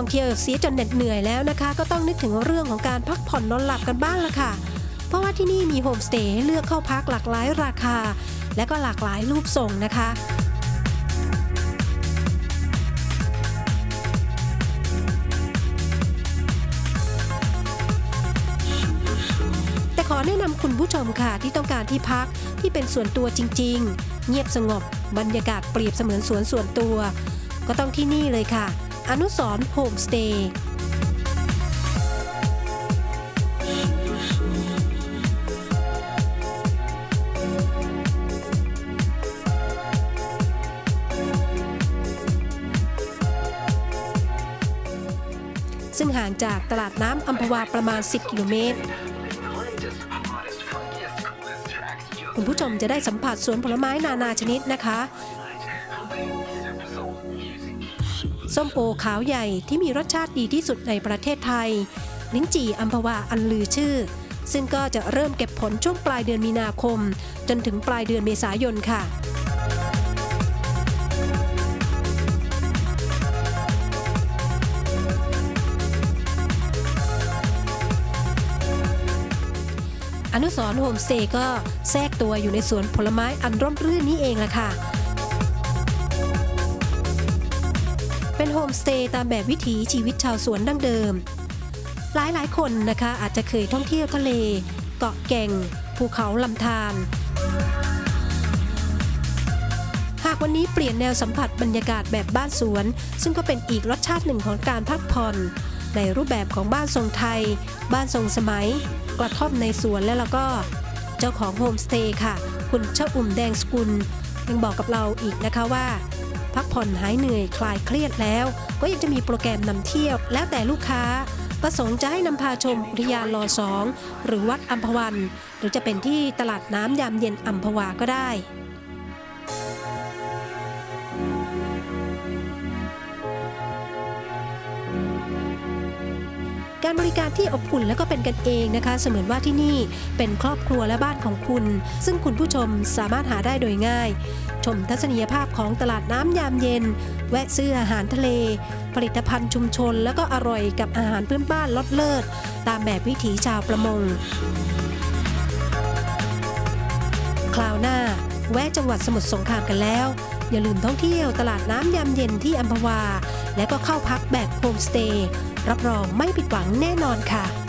ท่องเที่ยวเสียจนเหน็ดเหนื่อยแล้วนะคะ ก็ต้องนึกถึงเรื่องของการพักผ่อนนอนหลับกันบ้างละค่ะ เพราะว่าที่นี่มีโฮมสเตย์ให้เลือกเข้าพักหลากหลายราคา และก็หลากหลายรูปทรงนะคะแต่ขอแนะนำคุณผู้ชมค่ะที่ต้องการที่พักที่เป็นส่วนตัวจริง ๆ เงียบสงบ บรรยากาศเปรียบเสมือนสวนส่วนตัว ก็ต้องที่นี่เลยค่ะ อนุสรโฮมสเตย์ซึ่งห่างจากตลาดน้ำอัมพวาประมาณ 10 กิโลเมตร คุณผู้ชมจะได้สัมผัสสวนผลไม้นานาชนิดนะคะ ส้มโอขาวใหญ่ที่มีรสชาติดีที่สุดในประเทศไทย ลิ้นจี่อัมพวาอันลือชื่อ ซึ่งก็จะเริ่มเก็บผลช่วงปลายเดือนมีนาคม จนถึงปลายเดือนเมษายนค่ะอนุสรโฮมสเตย์ก็แทรกตัวอยู่ในสวนผลไม้อันร่มรื่นนี้เองละค่ะ เป็นโฮมสเตย์ตามแบบวิถีชีวิตชาวสวนดั้งเดิม หลายหลายคนนะคะอาจจะเคยท่องเที่ยวทะเล เกาะแก่ง ภูเขาลำธารหากวันนี้เปลี่ยนแนวสัมผัสบรรยากาศแบบบ้านสวน ซึ่งก็เป็นอีกรสชาติหนึ่งของการพักผ่อน ในรูปแบบของบ้านทรงไทย บ้านทรงสมัย กระท่อมในสวนและแล้วก็ เจ้าของโฮมสเตย์ค่ะ คุณเจ้าอุ่มแดงสกุลยังบอกกับเราอีกนะคะว่า พักผ่อนหายเหนื่อยคลายเครียดแล้ว ก็ยังจะมีโปรแกรมนำเที่ยว แล้วแต่ลูกค้า ประสงค์จะให้นำพาชมอุทยานลอสองหรือวัดอัมพวัน หรือจะเป็นที่ตลาดน้ำยามเย็นอัมพวาก็ได้ การบริการที่อบอุ่นและก็เป็นกันเองนะคะ เสมือนว่าที่นี่เป็นครอบครัวและบ้านของคุณ ซึ่งคุณผู้ชมสามารถหาได้โดยง่าย ชมทัศนียภาพของตลาดน้ำยามเย็น แวะซื้ออาหารทะเล ผลิตภัณฑ์ชุมชน แล้วก็อร่อยกับอาหารพื้นบ้านลดเลิศ ตามแบบวิถีชาวประมง คราวหน้า แวะจังหวัดสมุทรสงครามกันแล้ว อย่าลืมท่องเที่ยวตลาดน้ำยามเย็นที่อัมพวา และก็เข้าพักแบบโฮมสเตย์รับรองไม่ผิดหวังแน่นอนค่ะ